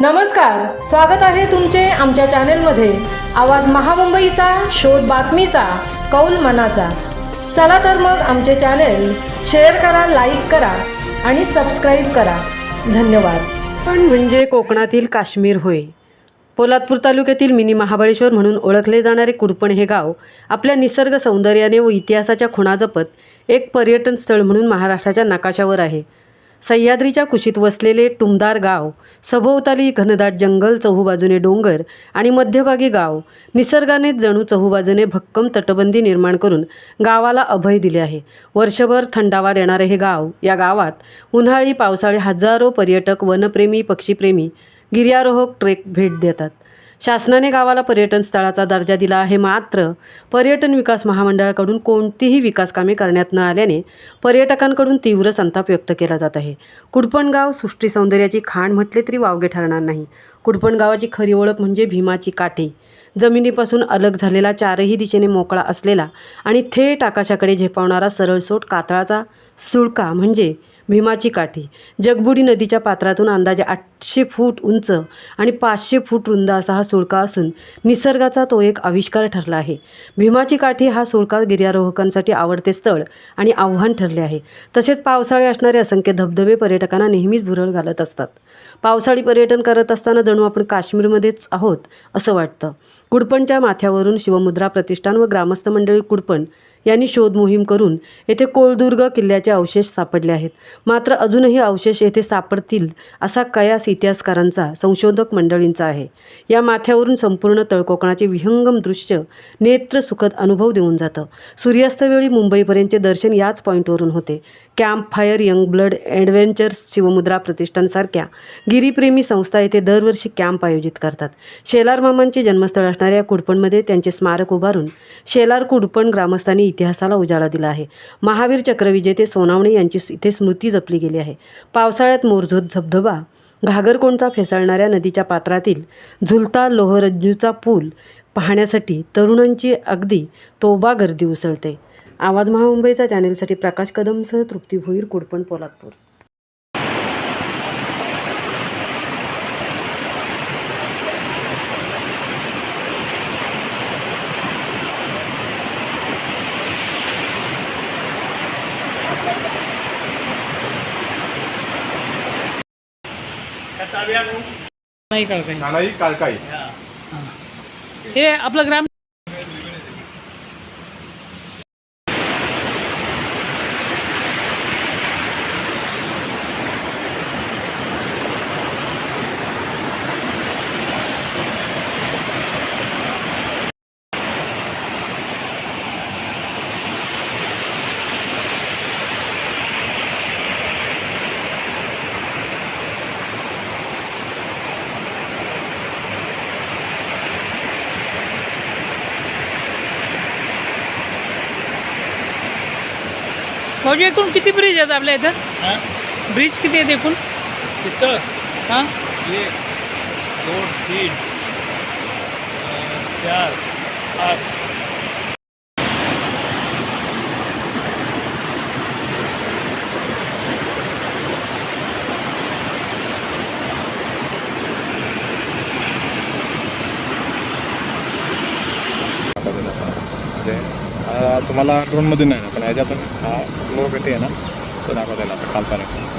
नमस्कार स्वागत आहे तुमचे आमच्या चॅनेलमध्ये. आवाज महामुंबईचा शोध बातमीचा कौल मनाचा. चला तर मग आमचे चॅनेल शेअर करा लाईक करा आणि सबस्क्राईब करा. धन्यवाद. पण म्हणजे कोकणातील काश्मीर होय. पोलादपूर तालुक्यातील मिनी महाबळेश्वर म्हणून ओळखले जाणारे कुडपण हे गाव आपल्या निसर्ग सौंदर्याने व इतिहासाच्या खुणा जपत एक पर्यटन स्थळ म्हणून महाराष्ट्राच्या नकाशावर आहे. सह्याद्रीच्या कुशीत वसलेले टुमदार गाव सभोवताली घनदाट जंगल चहूबाजूने डोंगर आणि मध्यभागी गाव निसर्गाने जणू चहूबाजूने भक्कम तटबंदी निर्माण करून गावाला अभय दिले आहे. वर्षभर थंडावा देणारे हे गाव या गावात उन्हाळी पावसाळी हजारो पर्यटक वनप्रेमी पक्षीप्रेमी गिर्यारोहक ट्रेक भेट देतात. शासनाने गावाला पर्यटन स्थळाचा दर्जा दिला आहे मात्र पर्यटन विकास महामंडळाकडून कोणतीही विकास कामे करण्यात न आल्याने पर्यटकांकडून तीव्र संताप व्यक्त केला जात आहे. कुडपणगाव सृष्टी सौंदर्याची खाण म्हटले तरी वावगे ठरणार नाही. कुडपण गावाची खरी ओळख म्हणजे भीमाची काठी. जमिनीपासून अलग झालेला चारही दिशेने मोकळा असलेला आणि थेट आकाशाकडे झेपावणारा सरळसोट कातळाचा सुळका म्हणजे भीमाची काठी. जगबुडी नदीच्या पात्रातून अंदाजे आठशे फूट उंच आणि पाचशे फूट रुंद असा हा सुळका असून निसर्गाचा तो एक आविष्कार ठरला आहे. भीमाची काठी हा सुळका गिर्यारोहकांसाठी आवडते स्थळ आणि आव्हान ठरले आहे. तसेच पावसाळे असणारे असंख्य धबधबे पर्यटकांना नेहमीच भुरळ घालत असतात. पावसाळी पर्यटन करत असताना जणू आपण काश्मीरमध्येच आहोत असं वाटतं. कुडपणच्या माथ्यावरून शिवमुद्रा प्रतिष्ठान व ग्रामस्थ मंडळी कुडपण यांनी शोध मोहीम करून येथे कोळदुर्ग किल्ल्याचे अवशेष सापडले आहेत. मात्र अजूनही अवशेष येथे सापडतील असा कयास इतिहासकारांचा संशोधक मंडळींचा आहे. या माथ्यावरून संपूर्ण तळकोकणाचे विहंगम दृश्य नेत्र सुखद अनुभव देऊन जातं. सूर्यास्तवेळी मुंबईपर्यंतचे दर्शन याच पॉईंटवरून होते. Camp fire young blood adventures Shivmudra प्रतिष्ठानसारख्या गिरीप्रेमी संस्था येथे दरवर्षी कॅम्प आयोजित करतात. शेलार मामांचे जन्मस्थळ असणाऱ्या कुडपणमध्ये त्यांचे स्मारक उभारून शेलार कुडपण ग्रामस्थांनी इतिहासाला उजाळा दिला आहे. महावीर चक्रविजेते सोनावणे यांची इथे स्मृती जपली गेली आहे. पावसाळ्यात मोरझोत धबधबा घागरकोणचा फेसाळणाऱ्या नदीच्या पात्रातील झुलता लोहरज्जूचा पूल पाहण्यासाठी तरुणांची अगदी तोबा गर्दी उसळते. आवाज महामुंबईचा चॅनेलसाठी प्रकाश कदमसह तृप्ती भोईर कुडपण पोलादपूर. નાનાઈ કાળકાઈ એ આપણા ગ્રામ भाऊजी एकूण किती ब्रिज आहेत आपल्या इथं? ब्रिज किती आहेत एकूण? तिथं हां? एक दोन तीन चार पाच म्हणजे अं, तुम्हाला ड्रोनमध्ये नाही ना पण ह्याच्यातून हा लोक येते ना तो दाखवता येईल आता काल्पनिक